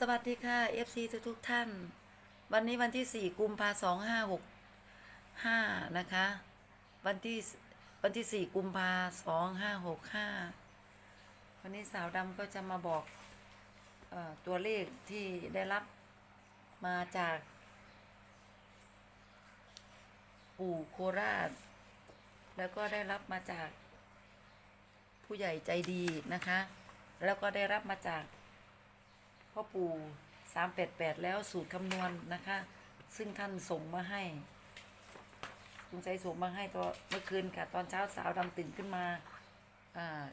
สวัสดีค่ะ FC ทุกทุกท่าน วันนี้วันที่ 4 กุมภาสองห้าหกห้านะคะ วันที่วันที่ 4 กุมภาสองห้าหกห้าวันนี้สาวดำก็จะมาบอกออตัวเลขที่ได้รับมาจาก ปู่โคราช แล้วก็ได้รับมาจากผู้ใหญ่ใจดีนะคะ แล้วก็ได้รับมาจาก พ่อปู่สามแปดแปดแล้วสูตรคำนวณนะคะ ซึ่งท่านส่งมาให้คุณใจส่งมาให้ตัวเมื่อคืนค่ะ ตอนเช้าสาวดำตื่นขึ้นมาอ่า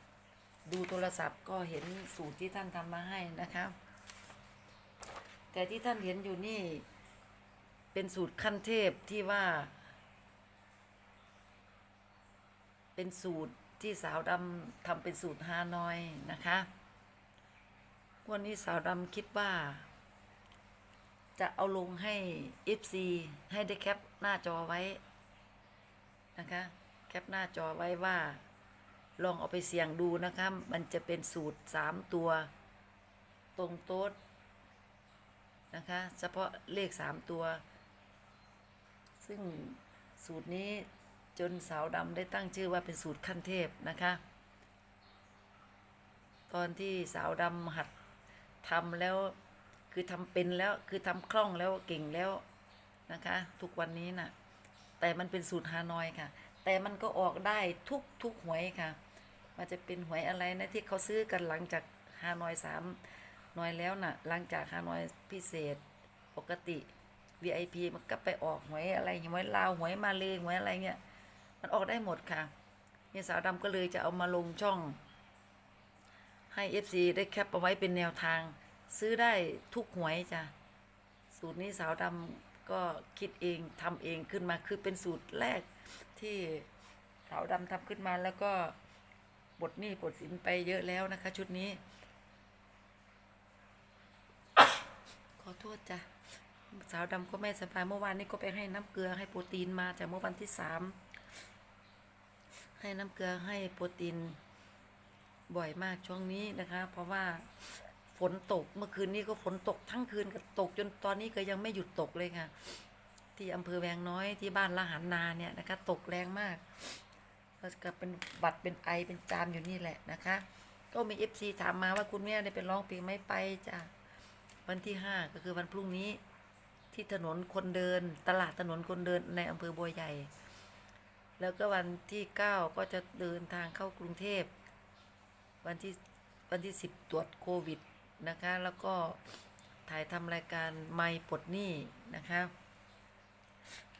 ดูโทรศัพท์ก็เห็นสูตรที่ท่านทำมาให้นะคะ แต่ที่ท่านเห็นอยู่นี่เป็นสูตรขั้นเทพที่ว่า เป็นสูตรที่สาวดำทำเป็นสูตรฮานอยนะคะ วันนี้สาวดำคิดว่า จะเอาลงให้ FC ให้ได้แคปหน้าจอไว้นะคะ แคปหน้าจอไว้ว่า ลองเอาไปเสี่ยงดูนะคะ มันจะเป็นสูตรสามตัว ตรงโต๊ดนะคะ เฉพาะเลขสามตัว ซึ่งสูตรนี้จนสาวดำได้ตั้งชื่อว่าเป็นสูตรขั้นเทพนะคะ ตอนที่สาวดำหัด ทำแล้ว คือทำเป็นแล้ว คือทำคล่องแล้วเก่งแล้วนะคะ ทุกวันนี้น่ะ แต่มันเป็นสูตรฮานอยค่ะ แต่มันก็ออกได้ทุกทุกหวยค่ะ มันจะเป็นหวยอะไรนะที่เขาซื้อกันหลังจากฮานอยสามหน่อยแล้วน่ะ หลังจากฮานอยพิเศษปกติ VIP มันก็ไปออกหวยอะไรหวยลาวหวยมาเลยหวยอะไรเงี้ย มันออกได้หมดค่ะเนี่ยสาวดำก็เลยจะเอามาลงช่อง ให้ FC ได้แคปเอาไว้เป็นแนวทาง ซื้อได้ทุกหวยจ้ะ สูตรนี้สาวดำก็คิดเองทำเองขึ้นมาคือเป็นสูตรแรกที่สาวดำทำขึ้นมาแล้วก็บทนี้บทสินไปเยอะแล้วนะคะ ชุดนี้ ขอโทษจ้ะสาวดำก็ไม่สบายเมื่อวานนี้ก็ไปให้น้ำเกลือให้โปรตีนมาจากเมื่อวันที่สามให้น้ำเกลือให้โปรตีน บ่อยมากช่วงนี้นะคะ เพราะว่าฝนตกเมื่อคืนนี้ก็ฝนตกทั้งคืนก็ตกจนตอนนี้ก็ยังไม่หยุดตกเลยค่ะ ที่อำเภอแวงน้อยที่บ้านละหันนาเนี่ยนะคะ ตกแรงมากก็เป็นบัดเป็นไอเป็นจามอยู่นี่แหละนะคะ ก็มีเอฟซีถามมาว่าคุณแม่ได้เป็นร้องเพลงไหม่ไปจ้ะวันที่ห้าก็คือวันพรุ่งนี้ ที่ถนนคนเดิน ตลาดถนนคนเดินในอำเภอบัวใหญ่ แล้วก็วันที่เก้าก็จะเดินทางเข้ากรุงเทพ วันที่วันที่สิบตรวจโควิดนะคะ แล้วก็ถ่ายทำรายการไม่ปลดหนี้นะคะ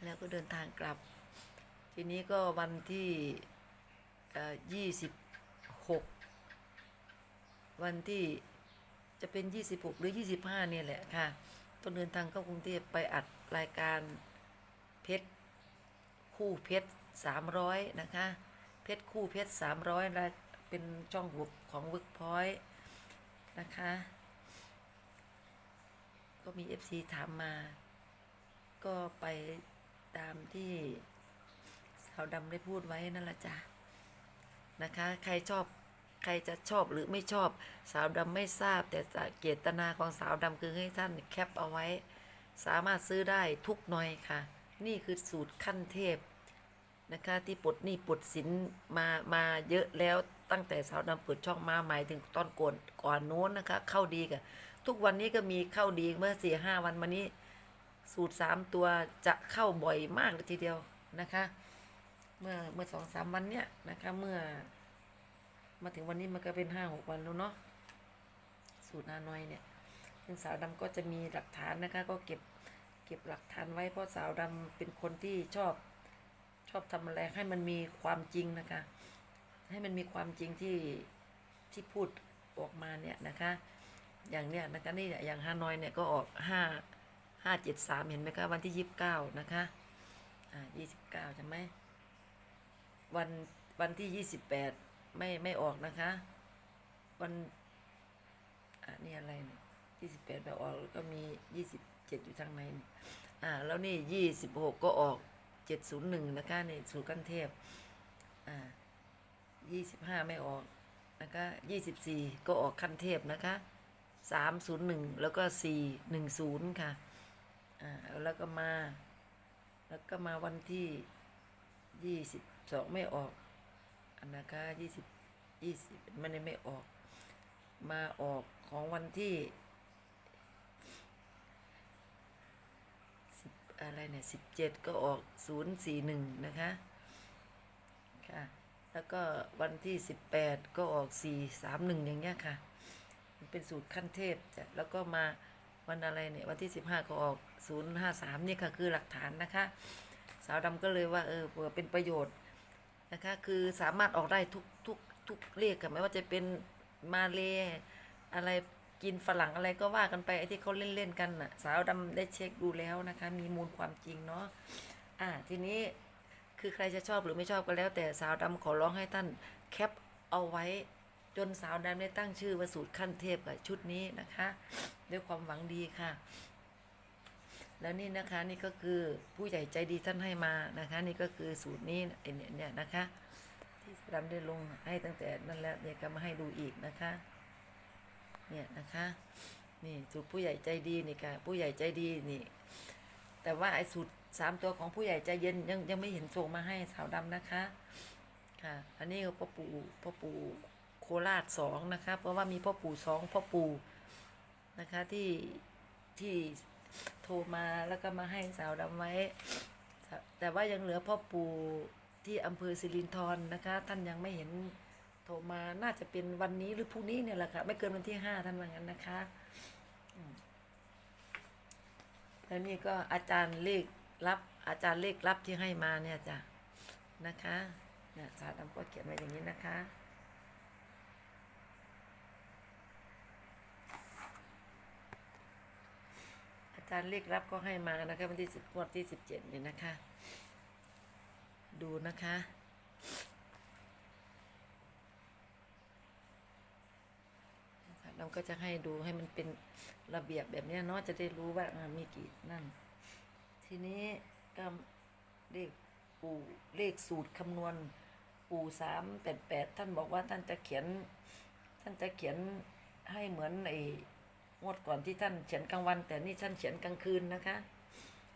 แล้วก็เดินทางกลับ ทีนี้ก็วันที่ยี่สิบหกวันที่จะเป็นยี่สิบหกหรือยี่สิบห้าเนี่ยแหละค่ะต้องเดินทางเข้ากรุงเทพไปอัดรายการเพชรคู่เพชรสามร้อยนะคะ เพชรคู่เพชรสามร้อยละ เป็นช่องบุกของเวิร์กพอยต์นะคะ ก็มี FC ถามมา ก็ไปตามที่สาวดำได้พูดไว้นั่นละจ้ะนะคะ ใครชอบใครจะชอบหรือไม่ชอบสาวดำไม่ทราบ แต่เจตนาของสาวดำคือให้ท่านแคปเอาไว้ สามารถซื้อได้ทุกหน่อยค่ะ นี่คือสูตรขั้นเทพนะคะที่ปลดหนี้ปลดสินมามาเยอะแล้ว ตั้งแต่สาวดำเปิดช่องมาหมายถึงตอนก่อนก่อนโน้นนะคะ เข้าดีกับทุกวันนี้ก็มีเข้าดีเมื่อสี่ห้าวันมานี้ สูตรสามตัวจะเข้าบ่อยมากเลยทีเดียวนะคะ เมื่อเมื่อสองสามวันเนี้ยนะคะ เมื่อ มาถึงวันนี้มันก็เป็นห้าหกวันแล้วเนาะสูตรนาน้อยเนี่ยซึ่งสาวดำก็จะมีหลักฐานนะคะ ก็เก็บเก็บหลักฐานไว้เพราะสาวดำเป็นคนที่ชอบชอบทำอะไรให้มันมีความจริงนะคะ ให้มันมีความจริงที่ที่พูดออกมาเนี่ยนะคะ อย่างเนี้ยนะคะนี่อย่างฮานอยเนี่ยก็ออกห้าห้าเจ็ดสามเห็นไหมคะวันที่ยี่สิบเก้านะคะอ่ายี่สิบเก้าใช่ไหมวันวันที่ยี่สิบแปดไม่ไม่ออกนะคะ วันอ่านี่อะไรเนี่ยยี่สิบแปดแบบออกแล้วก็มียี่สิบเจ็ดอยู่ทางในนอ่าแล้วนี่ยี่สิบหกก็ออกเจ็ดศูนย์หนึ่งนะคะในสูตรกันเทพอ่า ยี่สิบห้าไม่ออกนะคะยี่สิบสี่ก็ออกคันเทพนะคะสามศูนย์หนึ่งแล้วก็สี่หนึ่งศูนย์ค่ะอ่าแล้วก็มา แล้วก็มาวันที่ยี่สิบสองไม่ออกอันนะคะยี่สิบยี่สิบมันยังไม่ออก มาออกของวันที่สิบอะไรเนี่ยสิบเจ็ดก็ออกศูนย์สี่หนึ่งนะคะ ค่ะ แล้วก็วันที่สิบแปดก็ออกสี่สามหนึ่งอย่างเงี้ยค่ะ มันเป็นสูตรขั้นเทพจ้ะแล้วก็มาวันอะไรเนี่ยวันที่สิบห้าก็ออกศูนย์ห้าสามนี่ค่ะคือหลักฐานนะคะ สาวดำก็เลยว่าเออเผื่อเป็นประโยชน์นะคะคือสามารถออกได้ทุกทุกทุกเลขค่ะไม่ว่าจะเป็นมาเลอะไรกินฝรั่งอะไรก็ว่ากันไปไอ้ที่เขาเล่นเล่นๆกันน่ะ สาวดำได้เช็คดูแล้วนะคะ มีมูลความจริงเนาะอ่าทีนี้ คือใครจะชอบหรือไม่ชอบก็แล้ว แต่สาวดำขอร้องให้ท่านแคปเอาไว้จนสาวดำได้ตั้งชื่อว่าสูตรขั้นเทพกับชุดนี้นะคะ ด้วยความหวังดีค่ะ แล้วนี่นะคะนี่ก็คือผู้ใหญ่ใจดีท่านให้มานะคะ นี่ก็คือสูตรนี้อ้เนี่ยเนี่ยนะคะที่สาวดำได้ลงให้ตั้งแต่นั่นแล้วเนี่ยก็มาให้ดูอีกนะคะเนี่ยนะคะนี่สูตรผู้ใหญ่ใจดีนี่ค่ะผู้ใหญ่ใจดีนี่ แต่ว่าไอ้สูตร สามตัวของผู้ใหญ่ใจเย็นยังยังไม่เห็นส่งมาให้สาวดำนะคะ ค่ะ อันนี้ก็พ่อปู่พ่อปู่โคราชสองนะคะ เพราะว่ามีพ่อปู่สองพ่อปู่นะคะที่ที่โทรมาแล้วก็มาให้สาวดำไว้ แต่ว่ายังเหลือพ่อปู่ที่อำเภอสิรินธรนะคะ ท่านยังไม่เห็นโทรมาน่าจะเป็นวันนี้หรือพรุ่งนี้เนี่ยแหละค่ะ ไม่เกินวันที่ห้าท่านว่างั้นนะคะแล้วนี่ก็อาจารย์เลข รับ อาจารย์เลขรับที่ให้มาเนี่ยจ้ะนะคะเนี่ยสาดำก็เขียนไว้อย่างนี้นะคะอาจารย์เลขรับก็ให้มานะคะวันที่สิบวันที่สิบเจ็ดเนี่ยนะคะ ดูนะคะเราก็จะให้ดูให้มันเป็นระเบียบแบบนี้เนาะจะได้รู้ว่ามีกี่นั่น ทีนี้ก็เลขปู่เลขสูตรคำนวณปู่สามแปดแปดท่านบอกว่าท่านจะเขียน ท่านจะเขียนให้เหมือนไอ้งวดก่อนที่ท่านเขียนกลางวัน แต่นี่ท่านเขียนกลางคืนนะคะ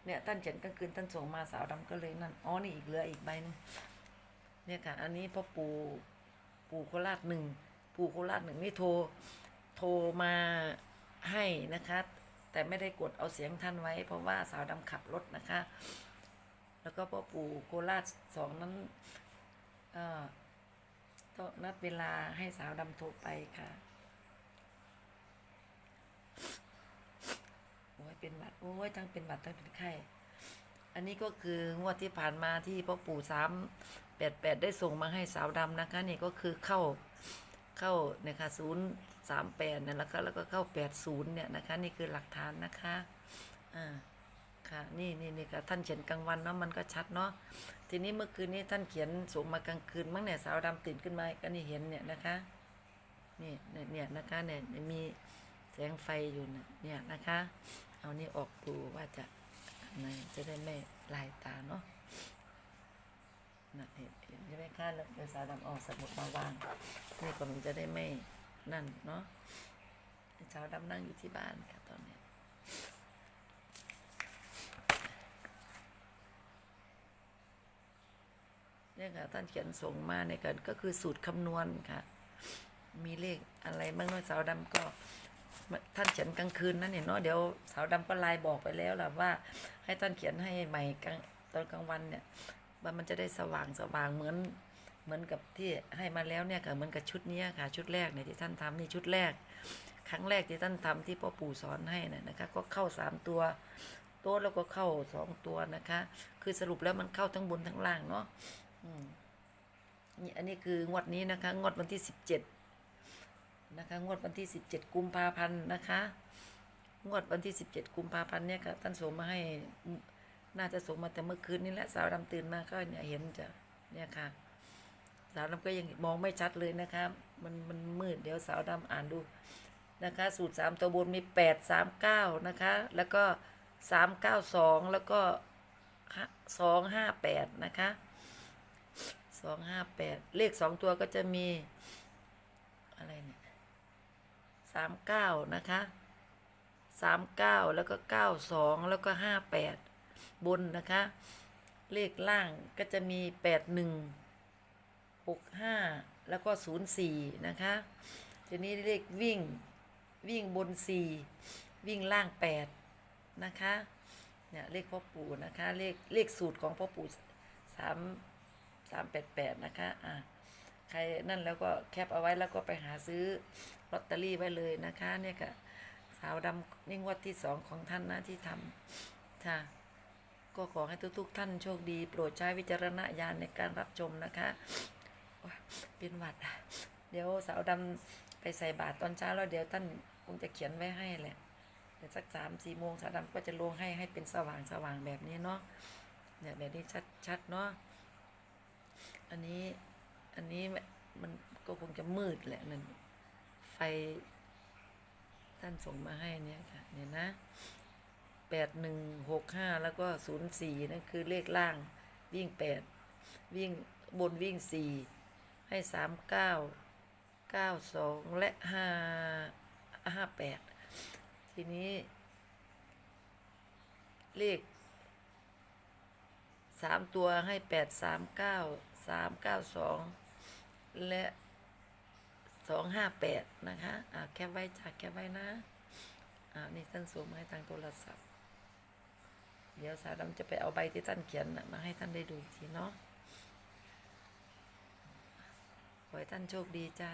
เนี่ยท่านเขียนกลางคืนท่านส่งมาสาวดำก็เลยนั่นอ๋อนี่อีกเหลืออีกใบหนึงเนี่ยค่ะ อันนี้พ่อปู่ปู่โคราชหนึ่งปู่โคราชหนึ่งนี่โทรโทรมาให้นะคะ แต่ไม่ได้กดเอาเสียงท่านไว้ เพราะว่าสาวดำขับรถนะคะ แล้วก็พ่อปู่โคราชสองนั้นเอ่อต้องนัดเวลาให้สาวดำโทรไปค่ะโอ้ยเป็นหวัดโอ้ยทั้งเป็นหวัดทั้งเป็นไข้อันนี้ก็คืองวดที่ผ่านมาที่พ่อปู่สามแปดแปดได้ส่งมาให้สาวดำนะคะ นี่ก็คือเข้า เข้านี่ยค่ะศูนย์สามแปดเนี่ยแล้วก็แล้วก็เข้าแปดศูนย์เนี่ยนะคะ นี่คือหลักฐานนะคะอ่าค่ะนี่นี่นี่ค่ะท่านเขียนกลางวันเนาะมันก็ชัดเนาะทีนี้เมื่อคืนนี้ท่านเขียนส่งมากลางคืนมั้งเนี่ยสาวดำตื่นขึ้นมาก็นี่เห็นเนี่ยนะคะนี่เนี่ยนะคะเนี่ยมีแสงไฟอยู่เนี่ยนะคะ เอานี่ออกดูว่าจะอันไหนจะได้ไม่ลายตาเนาะ นะเห็นเห็นใช่ไหมคะแล้วเลยสาวดำออกสมุดมาวางนี่ก็มันจะได้ไม่นั่นเนาะสาดำนั่งอยู่ที่บ้านค่ะตอนนี้เนี่ยค่ะท่านเขียนส่งมาในกันก็คือสูตรคำนวณค่ะ มีเลขอะไรบ้างเนาะสาวดำก็ ท่านเขียนกลางคืนนั่นเนี่ยเนาะเดี๋ยวสาวดำก็ไลน์บอกไปแล้วล่ะว่า ให้ท่านเขียนให้ใหม่กลางตอนกลางวันเนี่ย ว่ามันจะได้สว่างสว่างเหมือนเหมือนกับที่ให้มาแล้วเนี่ยค่ะเหมือนกับชุดนี้ค่ะชุดแรกเนี่ยที่ท่านทำนี่ชุดแรก ครั้งแรกที่ท่านทำที่พ่อปู่สอนให้น่ะนะคะ ก็เข้าสามตัวโต๊ะแล้วก็เข้าสองตัวนะคะ คือสรุปแล้วมันเข้าทั้งบนทั้งล่างเนาะนี่อันนี้คืองวดนี้นะคะ งวดวันที่สิบเจ็ดนะคะงวดวันที่17กุมภาพันธ์นะคะงวดวันที่17กุมภาพันธ์เนี่ยค่ะท่านส่งมาให้ น่าจะส่งมาแต่เมื่อคืนนี้แหละสาวดำตื่นมาก็เนี่ยเห็นจะเนี่ยค่ะ สาวดำก็ยังมองไม่ชัดเลยนะคะมันมันมืดเดี๋ยวสาวดำอ่านดูนะคะ สูตรสามตัวบนมีแปดสามเก้านะคะ แล้วก็สามเก้าสองแล้วก็สองห้าแปดนะคะสองห้าแปดเลขสองตัวก็จะมี อะไรเนี่ยสามเก้านะคะสามเก้าแล้วก็เก้าสองแล้วก็ห้าแปด บนนะคะ เลขล่างก็จะมีแปดหนึ่งหกห้าแล้วก็ศูนย์สี่นะคะ ทีนี้เลขวิ่งวิ่งบนสี่วิ่งล่างแปดนะคะเนี่ยเลขพ่อปู่นะคะ เลขเลขสูตรของพ่อปู่สามสามแปดแปดนะคะอะใครนั่นแล้วก็แคปเอาไว้แล้วก็ไปหาซื้อลอตเตอรี่ไว้เลยนะคะ เนี่ยค่ะ สาวดำนี่งวดที่สองของท่านนะที่ทำค่ะ ก็ขอให้ทุกๆ ท่านโชคดี โปรดใช้วิจารณญาณในการรับชมนะคะเป็นหวัด เดี๋ยวสาวดำไปใส่บาตรตอนเช้าแล้วเดี๋ยวท่านคงจะเขียนไว้ให้แหละเดี๋ยวสักสามสี่โมงสาวดำก็จะลงให้ให้เป็นสว่างสว่างแบบนี้เนาะเนี่ยแบบนี้ชัดชัดเนาะอันนี้อันนี้มันก็คงจะมืดแหละนั่นไฟท่านส่งมาให้เนี่ยค่ะเนี่ยนะ แปดหนึ่งหกห้าแล้วก็ศูนย์สี่นั่นคือเลขล่างวิ่งแปดวิ่งบนวิ่งสี่ให้สามเก้าเก้าสองและห้าห้าแปดทีนี้ เลขสามตัวให้แปดสามเก้าสามเก้าสองและสองห้าแปดนะคะ อ่าแคปไว้จากแคปไว้นะ อ่านี่ท่านส่งมาให้ทางโทรศัพท์ เดี๋ยวสาวดำจะไปเอาใบที่ท่านเขียนมาให้ท่านได้ดูทีเนาะ ขอให้ท่านโชคดีจ้า